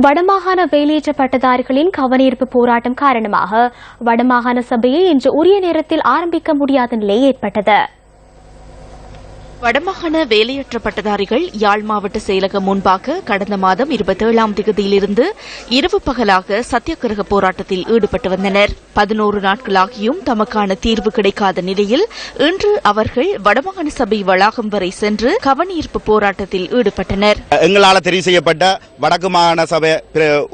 வடமாகாண வேலையற்ற பட்டதாரிகளின் கவனீர்ப்பு போராட்டம் காரணமாக வடமாகாண சபையை இன்று உரிய நேரத்தில் ஆரம்பிக்க முடியாத நிலை ஏற்பட்டது. வடமாகாண வேலையற்ற பட்டதாரிகள் யாழ் மாவட்ட செயலகம் முன்பாக கடந்த மாதம் இருபத்தேழாம் தேதியிலிருந்து இரவு பகலாக சத்தியாகிரக போராட்டத்தில் ஈடுபட்டு வந்தனர். பதினோரு நாட்களாகியும் தமக்கான தீர்வு கிடைக்காத நிலையில் இன்று அவர்கள் வடமாகாண சபை வளாகம் வரை சென்று கவனீர்ப்பு போராட்டத்தில் ஈடுபட்டனர். எங்களால் தெரிவு செய்யப்பட்ட வடக்கு மாகாண சபை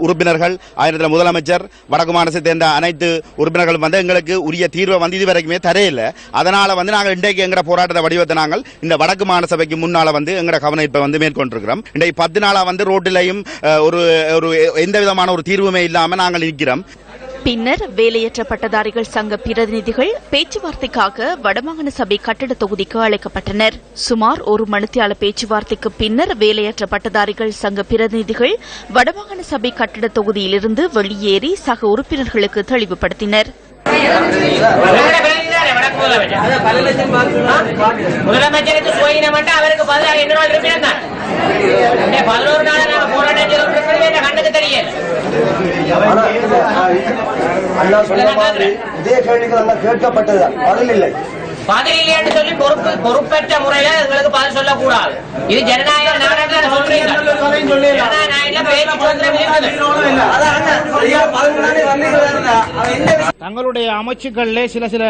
உறுப்பினர்கள் ஆயிரத்தில் முதலமைச்சர் வடக்கு மாகாணத்தை சேர்ந்த அனைத்து உறுப்பினர்களும் வந்து எங்களுக்கு உரிய தீர்வை வந்து இது வரைக்குமே தரையில்லை. அதனால வந்து நாங்கள் இன்றைக்கு எங்கிற போராட்டத்தை வடிவத்தை நாங்கள் இந்த வடக்கு மாகாண சபைக்கு முன்னால வந்து எங்கட கவனிப்பை வந்து மேற்கொண்டிருக்கிறோம். இன்றைக்கு பத்து நாளா வந்து ரோட்டிலையும் ஒரு ஒரு எந்த விதமான ஒரு தீர்வுமே இல்லாம நாங்கள் நிற்கிறோம் பின்னர் வேலையற்ற பட்டதாரிகள் சங்க பிரதிநிதிகள் பேச்சுவார்த்தைக்காக வடமாகாண சபை கட்டட தொகுதிக்கு அழைக்கப்பட்டனர். சுமார் ஒரு மணித்தியால பேச்சுவார்த்தைக்கு பின்னர் வேலையற்ற பட்டதாரிகள் சங்க பிரதிநிதிகள் வடமாகாண சபை கட்டட தொகுதியிலிருந்து வெளியேறி சக உறுப்பினர்களுக்கு தெளிவுபடுத்தினர். முதலமைச்சருக்கு சுயினமட்ட அவருக்கு பதிலாக என்ன நாள் இருப்பினம் பதினோரு நாள் நாங்க போராட்டம் கண்ணுக்கு தெரியல அண்ணா சொன்ன மாதிரி இதே கேள்விகள் எல்லாம் கேட்கப்பட்டது பதில் இல்லை பதில் சொல்லி பொறுப்பு பொறுப்பற்ற முறையில எங்களுக்கு பதில் சொல்லக்கூடாது இது ஜனநாயக நாடகம் சொல்றீங்க ஜனநாயக பேச்சு சுதந்திரம் தங்களுடைய அமைச்சுக்களிலே சில சில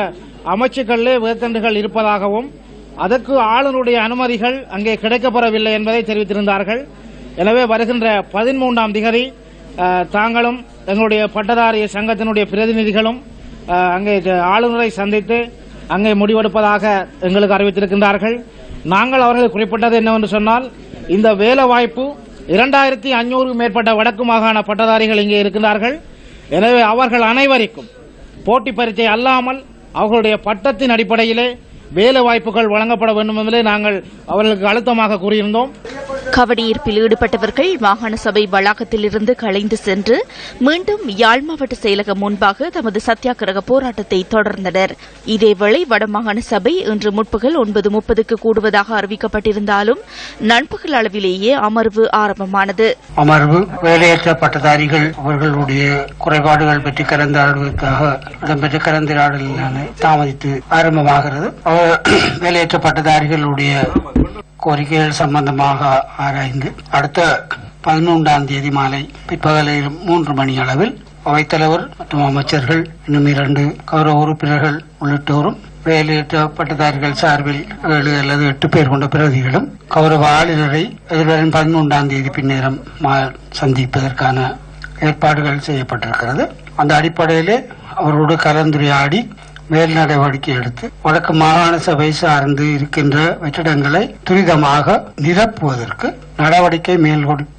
அமைச்சுக்களிலே வேதண்டுகள் இருப்பதாகவும் அதற்கு ஆளுநருடைய அனுமதிகள் அங்கே கிடைக்கப்பெறவில்லை என்பதை தெரிவித்திருந்தார்கள். எனவே வருகின்ற பதிமூன்றாம் திகதி தாங்களும் எங்களுடைய பட்டதாரி சங்கத்தினுடைய பிரதிநிதிகளும் அங்கே ஆளுநரை சந்தித்து அங்கே முடிவெடுப்பதாக எங்களுக்கு அறிவித்திருக்கின்றார்கள். நாங்கள் அவர்கள் குறிப்பிட்டது என்னவென்று சொன்னால் இந்த வேலை வாய்ப்பு இரண்டாயிரத்தி ஐநூறு மேற்பட்ட வடக்கு மாகாண பட்டதாரிகள் இங்கே இருக்கின்றார்கள். எனவே அவர்கள் அனைவருக்கும் போட்டி பரீட்சை அல்லாமல் அவர்களுடைய பட்டத்தின் அடிப்படையிலே வேலை வாய்ப்புகள் வழங்கப்பட வேண்டும் என்பதிலே நாங்கள் அவர்களுக்கு அழுத்தமாக கூறியிருந்தோம். கபடியீர்ப்பில் ஈடுபட்டவர்கள் மாகாண சபை வளாகத்திலிருந்து கலைந்து சென்று மீண்டும் யாழ் மாவட்ட செயலகம் முன்பாக தமது சத்தியாகிரக போராட்டத்தை தொடர்ந்தனர். இதேவேளை வடமாகாண சபை இன்று முற்பகல் ஒன்பது முப்பதுக்கு கூடுவதாக அறிவிக்கப்பட்டிருந்தாலும் நண்பகல் அளவிலேயே அமர்வு ஆரம்பமானது. அமர்வு வேலையற்ற பட்டதாரிகள் அவர்களுடைய குறைபாடுகள் பற்றி கலந்தாடுவதற்காக இடம்பெற்ற கலந்துரையாடலான தாமதித்து ஆரம்பமாகிறது. வேலையற்ற பட்டதாரிகளுடைய கோரிக்கைகள் சம்பந்தமாக ஆராய்ந்து அடுத்த பதினொன்றாம் தேதி மாலை பிற்பகலில் மூன்று மணி அளவில் அவைத்தலைவர் மற்றும் அமைச்சர்கள் இன்னும் இரண்டு கௌரவ உறுப்பினர்கள் உள்ளிட்டோரும் வேலையற்ற பட்டதாரிகள் சார்பில் ஏழு அல்லது எட்டு பேர் கொண்ட பிரதிகளும் கௌரவ ஆளுநரை எதிர்வரும் பதினொன்றாம் தேதி பின்னேரம் மா- சந்திப்பதற்கான ஏற்பாடுகள் செய்யப்பட்டிருக்கிறது. அந்த அடிப்படையிலே அவரோடு கலந்துரையாடி மேல் நடவடிக்கை எடுத்து வடக்கு மாகாண சபை சார்ந்து இருக்கின்ற வெற்றிடங்களை துரிதமாக நிரப்புவதற்கு நடவடிக்கை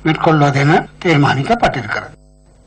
மேற்கொள்வதென தீர்மானிக்கப்பட்டிருக்கிறது.